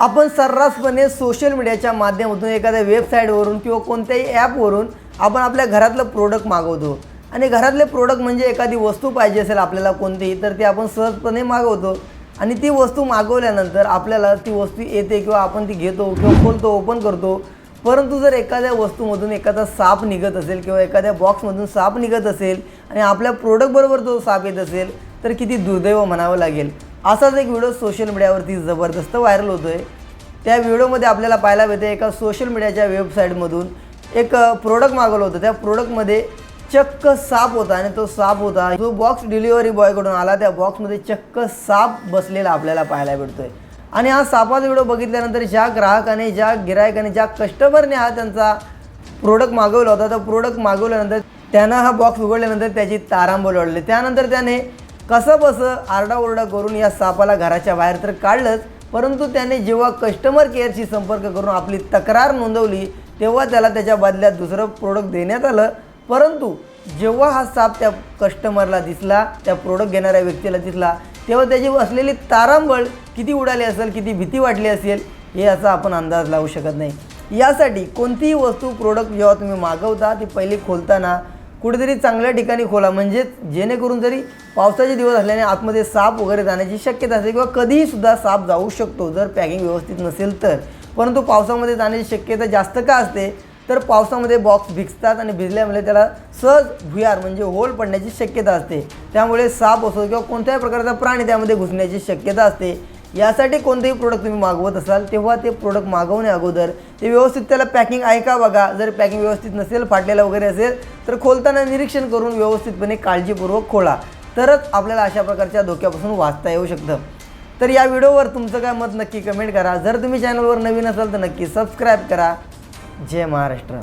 आपण सर्रासपणे सोशल मीडियाच्या माध्यमातून एखाद्या वेबसाईटवरून किंवा कोणत्याही ॲपवरून आपण आपल्या घरातलं प्रोडक्ट मागवतो. आणि घरातले प्रोडक्ट म्हणजे एखादी वस्तू पाहिजे असेल आपल्याला कोणतीही तर ती आपण सहजपणे मागवतो. आणि ती वस्तू मागवल्यानंतर आपल्याला ती वस्तू येते किंवा आपण ती घेतो किंवा खोलतो ओपन करतो. परंतु जर एखाद्या वस्तूमधून एखादा साप निघत असेल किंवा एखाद्या बॉक्समधून साप निघत असेल आणि आपल्या प्रोडक्टबरोबर तो साप येत असेल तर किती दुर्दैव म्हणावं लागेल. असाच एक व्हिडिओ सोशल मीडियावरती जबरदस्त व्हायरल होतो आहे त्या व्हिडिओमध्ये आपल्याला पाहायला मिळते एका सोशल मीडियाच्या वेबसाईटमधून एक प्रोडक्ट मागवलं होतं. त्या प्रोडक्टमध्ये चक्क साप होता आणि तो साप होता. जो बॉक्स डिलिव्हरी बॉयकडून आला त्या बॉक्समध्ये चक्क साप बसलेला आपल्याला पाहायला भेटतोय आणि हा सापाचा व्हिडिओ बघितल्यानंतर ज्या ग्राहकाने ज्या गिरायकाने ज्या कस्टमरने हा त्यांचा प्रोडक्ट मागवला होता तो प्रोडक्ट मागवल्यानंतर त्यानं हा बॉक्स उघडल्यानंतर त्याची तारांबोल वाढली. त्यानंतर त्याने कसं बसं आरडाओरडा करून या सापाला घराच्या बाहेर तर काढलंच परंतु त्याने जेव्हा कस्टमर केअरशी संपर्क करून आपली तक्रार नोंदवली तेव्हा त्याला त्याच्या बदल्यात दुसरं प्रोडक्ट देण्यात आलं. परंतु जेव्हा हा साप त्या कस्टमरला दिसला त्या प्रोडक्ट घेणाऱ्या व्यक्तीला दिसला तेव्हा त्याची असलेली तारांबळ किती उडाली असेल किती भीती वाटली असेल हे याचा आपण अंदाज लावू शकत नाही. यासाठी कोणतीही वस्तू प्रोडक्ट जेव्हा तुम्ही मागवता ती पहिली खोलताना कुठेतरी चांगल्या ठिकाणी खोला. म्हणजेच जेणेकरून जरी पावसाचे दिवस असल्याने आतमध्ये साप वगैरे जाण्याची शक्यता असते किंवा कधीही सुद्धा साप जाऊ शकतो जर पॅकिंग व्यवस्थित नसेल तर. परंतु पावसामध्ये जाण्याची शक्यता जास्त का असते? तर पावसामध्ये बॉक्स भिजतात आणि भिजल्यामुळे त्याला सहज भुयार म्हणजे होल पडण्याची शक्यता असते. त्यामुळे साप असो किंवा कोणत्याही प्रकारचा प्राणी त्यामध्ये घुसण्याची शक्यता असते. यासाठी कोणतेही प्रोडक्ट तुम्ही मागवत असाल तेव्हा ते प्रोडक्ट मागवण्या अगोदर ते व्यवस्थित त्याला पॅकिंग ऐका बघा. जर पॅकिंग व्यवस्थित नसेल फाटलेलं वगैरे असेल तर खोलताना निरीक्षण करून व्यवस्थितपणे काळजीपूर्वक खोला. तरच आपल्याला अशा प्रकारच्या धोक्यापासून वाचता येऊ शकतं. तर या व्हिडिओवर तुमचं काय मत नक्की कमेंट करा. जर तुम्ही चॅनलवर नवीन असाल तर नक्की सबस्क्राईब करा. जय महाराष्ट्र.